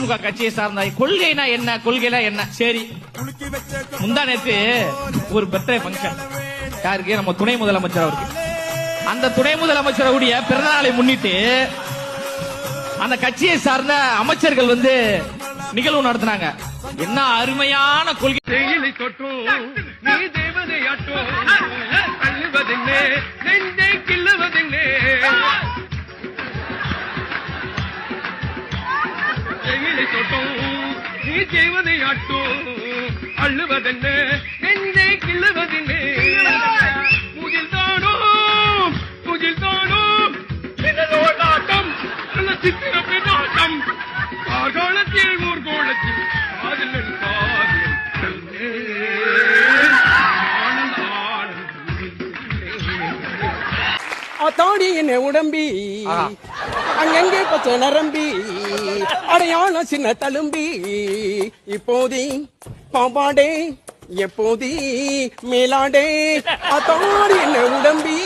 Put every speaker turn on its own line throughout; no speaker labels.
திமுக கட்சியை சார்ந்த கொள்கைனா என்ன? கொள்கைனா என்ன? சரி. முந்தா நேத்து ஒரு பர்த்டே ஃபங்க்ஷன் யாருக்கு? நம்ம துணை முதலமைச்சர் அவருக்கு. அந்த துணை முதலமைச்சருடைய பிறந்த நாளை முன்னிட்டு அந்த கட்சியை சார்ந்த அமைச்சர்கள் வந்து நிகழ்வு நடத்தினாங்க. என்ன அருமையான கொள்கை.
தேயிலை தோட்டம். நீ தேவதையாட்டும் அள்ளுவதென்னே அள்ளுவதென்ன? நெஞ்சை கிள்ளுவதென்னே முகில் தானோ முகில் தானோ பின்னலோடாட்டம் நல்ல சித்திர கார்காலத்தில் ஊர்கோளத்தில்
அத்தாடி என்ன உடம்பி. அங்கங்கே பச்சை நரம்பி. அடையாள சின்ன தழும்பி. இப்போதி பாம்பாடே எப்போதி மேலாடே அத்தாடி என்ன உடம்பி.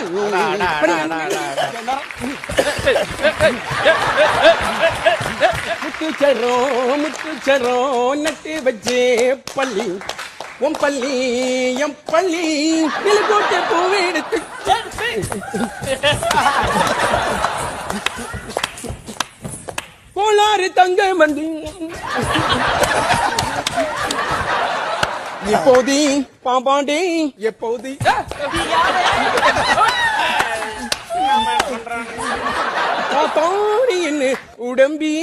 முத்துச்சரோ முத்துச்சரோ நட்டு வச்சே பள்ளி. உன் பள்ளி எம் பள்ளி. நிலக்கோட்டை பூவை எடுத்து கோளாறு தங்க மண்டி. எப்போதி? பாம்பாண்டி. எப்போதி? தாத்தாடி உடம்பி?